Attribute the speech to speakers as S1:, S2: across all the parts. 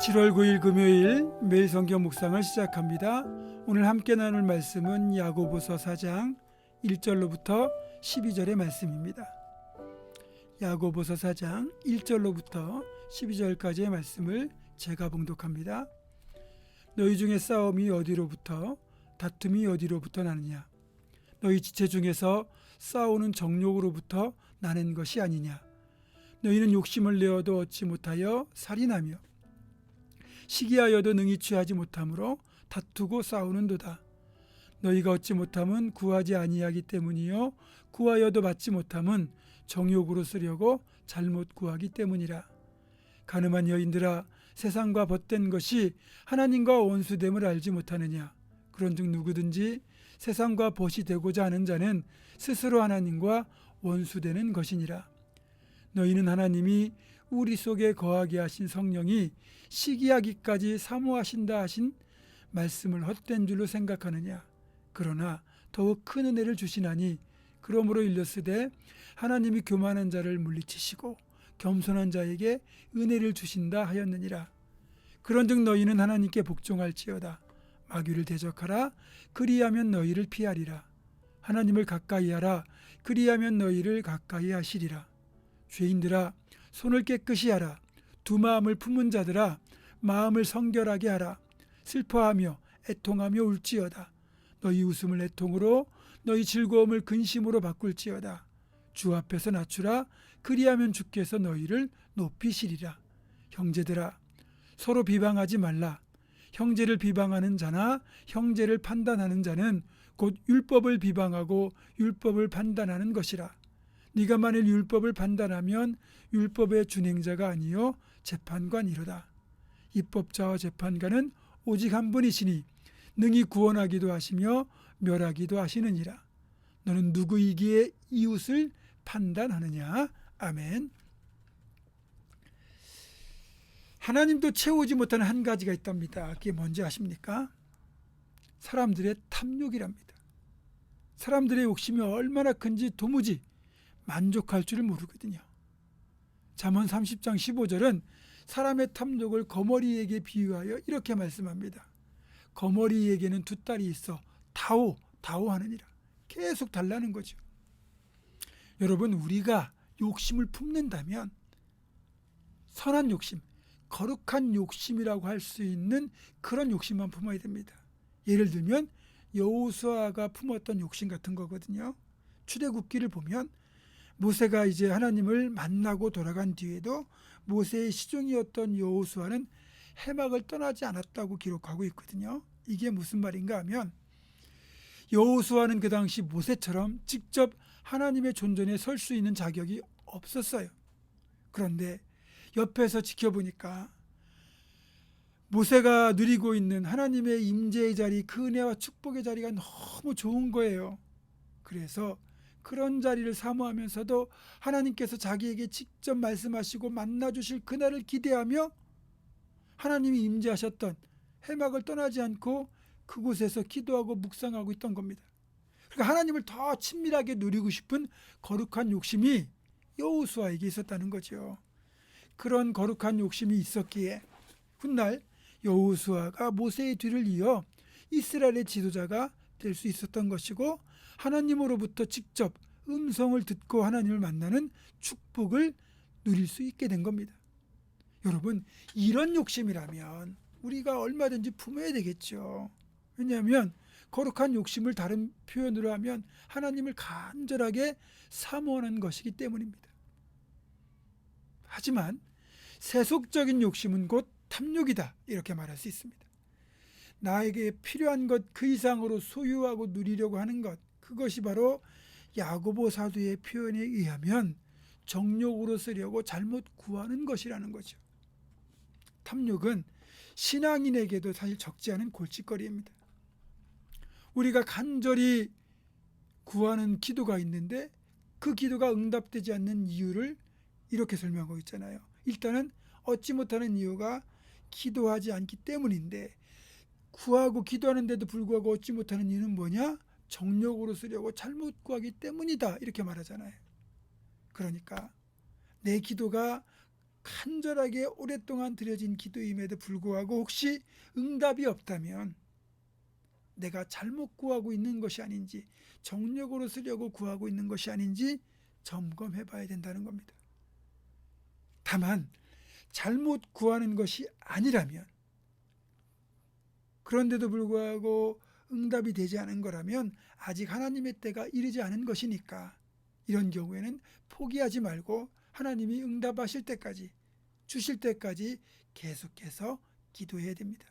S1: 7월 9일 금요일 매일 성경 묵상을 시작합니다. 오늘 함께 나눌 말씀은 야고보서 4장 1절로부터 12절의 말씀입니다. 야고보서 4장 1절로부터 12절까지의 말씀을 제가 봉독합니다. 너희 중에 싸움이 어디로부터 다툼이 어디로부터 나느냐 너희 지체 중에서 싸우는 정욕으로부터 나는 것이 아니냐 너희는 욕심을 내어도 얻지 못하여 살인하며 시기하여도 능히 취하지 못하므로 다투고 싸우는도다. 너희가 얻지 못함은 구하지 아니하기 때문이요 구하여도 받지 못함은 정욕으로 쓰려고 잘못 구하기 때문이라. 가늠한 여인들아 세상과 벗된 것이 하나님과 원수됨을 알지 못하느냐. 그런즉 누구든지 세상과 벗이 되고자 하는 자는 스스로 하나님과 원수되는 것이니라. 너희는 하나님이 우리 속에 거하게 하신 성령이 시기하기까지 사모하신다 하신 말씀을 헛된 줄로 생각하느냐? 그러나 더욱 큰 은혜를 주시나니 그러므로 일렀으되 하나님이 교만한 자를 물리치시고 겸손한 자에게 은혜를 주신다 하였느니라. 그런즉 너희는 하나님께 복종할지어다. 마귀를 대적하라. 그리하면 너희를 피하리라. 하나님을 가까이 하라. 그리하면 너희를 가까이 하시리라. 죄인들아 손을 깨끗이 하라. 두 마음을 품은 자들아 마음을 성결하게 하라. 슬퍼하며 애통하며 울지어다. 너희 웃음을 애통으로 너희 즐거움을 근심으로 바꿀지어다. 주 앞에서 낮추라. 그리하면 주께서 너희를 높이시리라. 형제들아 서로 비방하지 말라. 형제를 비방하는 자나 형제를 판단하는 자는 곧 율법을 비방하고 율법을 판단하는 것이라 네가 만일 율법을 판단하면 율법의 준행자가 아니요 재판관이로다. 입법자와 재판관은 오직 한 분이시니 능히 구원하기도 하시며 멸하기도 하시느니라. 너는 누구이기에 이웃을 판단하느냐? 아멘. 하나님도 채우지 못하는 한 가지가 있답니다. 그게 뭔지 아십니까? 사람들의 탐욕이랍니다. 사람들의 욕심이 얼마나 큰지 도무지 만족할 줄을 모르거든요. 잠언 30장 15절은 사람의 탐욕을 거머리에게 비유하여 이렇게 말씀합니다. 거머리에게는 두 딸이 있어 다오 다오 하느니라. 계속 달라는 거죠. 여러분 우리가 욕심을 품는다면 선한 욕심, 거룩한 욕심이라고 할 수 있는 그런 욕심만 품어야 됩니다. 예를 들면 여호수아가 품었던 욕심 같은 거거든요. 출애굽기를 보면 모세가 이제 하나님을 만나고 돌아간 뒤에도 모세의 시종이었던 여호수아는 해막을 떠나지 않았다고 기록하고 있거든요. 이게 무슨 말인가 하면 여호수아는 그 당시 모세처럼 직접 하나님의 존전에 설 수 있는 자격이 없었어요. 그런데 옆에서 지켜보니까 모세가 누리고 있는 하나님의 임재의 자리, 그 은혜와 축복의 자리가 너무 좋은 거예요. 그래서 그런 자리를 사모하면서도 하나님께서 자기에게 직접 말씀하시고 만나 주실 그날을 기대하며 하나님이 임재하셨던 해막을 떠나지 않고 그곳에서 기도하고 묵상하고 있던 겁니다. 그러니까 하나님을 더 친밀하게 누리고 싶은 거룩한 욕심이 여호수아에게 있었다는 거죠. 그런 거룩한 욕심이 있었기에 훗날 여호수아가 모세의 뒤를 이어 이스라엘의 지도자가 될 수 있었던 것이고 하나님으로부터 직접 음성을 듣고 하나님을 만나는 축복을 누릴 수 있게 된 겁니다. 여러분, 이런 욕심이라면 우리가 얼마든지 품어야 되겠죠. 왜냐하면 거룩한 욕심을 다른 표현으로 하면 하나님을 간절하게 사모하는 것이기 때문입니다. 하지만 세속적인 욕심은 곧 탐욕이다. 이렇게 말할 수 있습니다. 나에게 필요한 것 그 이상으로 소유하고 누리려고 하는 것 그것이 바로 야고보 사도의 표현에 의하면 정욕으로 쓰려고 잘못 구하는 것이라는 거죠. 탐욕은 신앙인에게도 사실 적지 않은 골칫거리입니다. 우리가 간절히 구하는 기도가 있는데 그 기도가 응답되지 않는 이유를 이렇게 설명하고 있잖아요. 일단은 얻지 못하는 이유가 기도하지 않기 때문인데 구하고 기도하는데도 불구하고 얻지 못하는 이유는 뭐냐? 정력으로 쓰려고 잘못 구하기 때문이다. 이렇게 말하잖아요. 그러니까 내 기도가 간절하게 오랫동안 드려진 기도임에도 불구하고 혹시 응답이 없다면 내가 잘못 구하고 있는 것이 아닌지 정력으로 쓰려고 구하고 있는 것이 아닌지 점검해 봐야 된다는 겁니다. 다만 잘못 구하는 것이 아니라면 그런데도 불구하고 응답이 되지 않은 거라면 아직 하나님의 때가 이르지 않은 것이니까 이런 경우에는 포기하지 말고 하나님이 응답하실 때까지 주실 때까지 계속해서 기도해야 됩니다.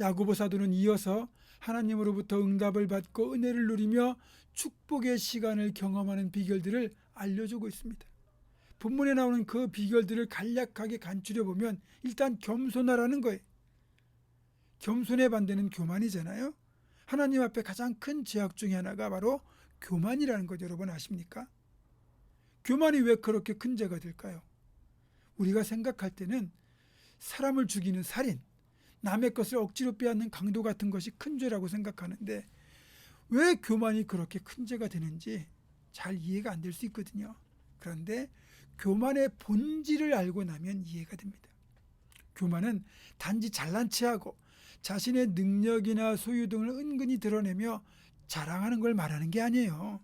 S1: 야고보 사도는 이어서 하나님으로부터 응답을 받고 은혜를 누리며 축복의 시간을 경험하는 비결들을 알려주고 있습니다. 본문에 나오는 그 비결들을 간략하게 간추려 보면 일단 겸손하라는 거예요. 겸손의 반대는 교만이잖아요. 하나님 앞에 가장 큰 제약 중에 하나가 바로 교만이라는 것 여러분 아십니까? 교만이 왜 그렇게 큰 죄가 될까요? 우리가 생각할 때는 사람을 죽이는 살인, 남의 것을 억지로 빼앗는 강도 같은 것이 큰 죄라고 생각하는데 왜 교만이 그렇게 큰 죄가 되는지 잘 이해가 안 될 수 있거든요. 그런데 교만의 본질을 알고 나면 이해가 됩니다. 교만은 단지 잘난 체하고 자신의 능력이나 소유 등을 은근히 드러내며 자랑하는 걸 말하는 게 아니에요.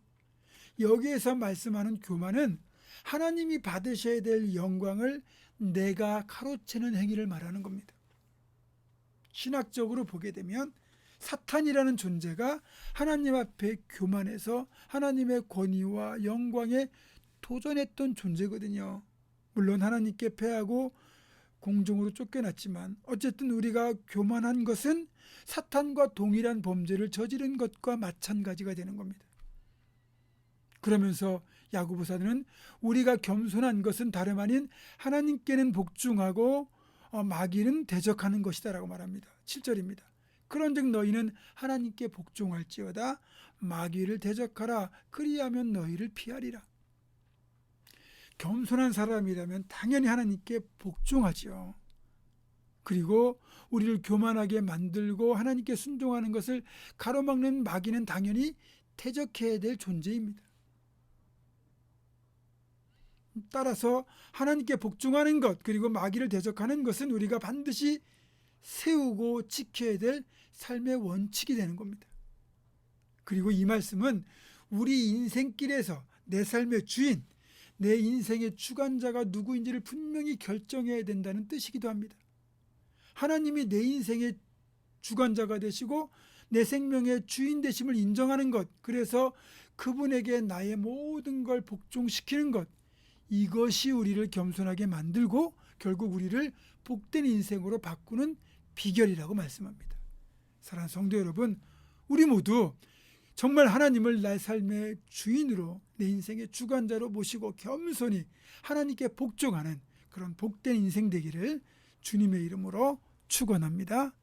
S1: 여기에서 말씀하는 교만은 하나님이 받으셔야 될 영광을 내가 가로채는 행위를 말하는 겁니다. 신학적으로 보게 되면 사탄이라는 존재가 하나님 앞에 교만해서 하나님의 권위와 영광에 도전했던 존재거든요. 물론 하나님께 패하고 공중으로 쫓겨났지만 어쨌든 우리가 교만한 것은 사탄과 동일한 범죄를 저지른 것과 마찬가지가 되는 겁니다. 그러면서 야고보사는 우리가 겸손한 것은 다름 아닌 하나님께는 복종하고 어, 마귀는 대적하는 것이다라고 말합니다. 7절입니다. 그런즉 너희는 하나님께 복종할지어다 마귀를 대적하라 그리하면 너희를 피하리라. 겸손한 사람이라면 당연히 하나님께 복종하지요. 그리고 우리를 교만하게 만들고 하나님께 순종하는 것을 가로막는 마귀는 당연히 대적해야 될 존재입니다. 따라서 하나님께 복종하는 것 그리고 마귀를 대적하는 것은 우리가 반드시 세우고 지켜야 될 삶의 원칙이 되는 겁니다. 그리고 이 말씀은 우리 인생길에서 내 삶의 주인, 내 인생의 주관자가 누구인지를 분명히 결정해야 된다는 뜻이기도 합니다. 하나님이 내 인생의 주관자가 되시고 내 생명의 주인 되심을 인정하는 것, 그래서 그분에게 나의 모든 걸 복종시키는 것, 이것이 우리를 겸손하게 만들고 결국 우리를 복된 인생으로 바꾸는 비결이라고 말씀합니다. 사랑하는 성도 여러분, 우리 모두 정말 하나님을 내 삶의 주인으로 내 인생의 주관자로 모시고 겸손히 하나님께 복종하는 그런 복된 인생 되기를 주님의 이름으로 축원합니다.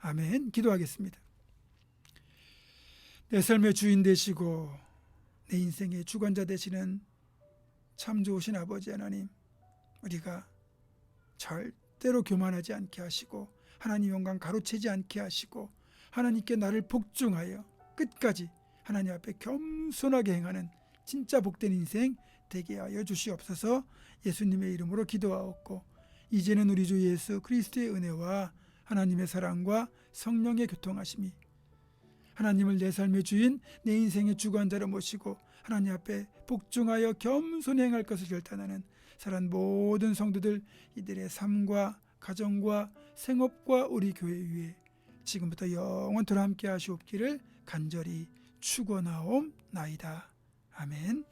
S1: 아멘. 기도하겠습니다. 내 삶의 주인 되시고 내 인생의 주관자 되시는 참 좋으신 아버지 하나님, 우리가 절대로 교만하지 않게 하시고 하나님 영광 가로채지 않게 하시고 하나님께 나를 복종하여 끝까지 하나님 앞에 겸손하게 행하는 진짜 복된 인생 되게 하여 주시옵소서 예수님의 이름으로 기도하옵고 이제는 우리 주 예수 그리스도의 은혜와 하나님의 사랑과 성령의 교통하심이 하나님을 내 삶의 주인 내 인생의 주관자로 모시고 하나님 앞에 복종하여 겸손히 행할 것을 결단하는 사랑 모든 성도들 이들의 삶과 가정과 생업과 우리 교회 위에 지금부터 영원토록 함께 하시옵기를 간절히 축원하옵나이다. 아멘.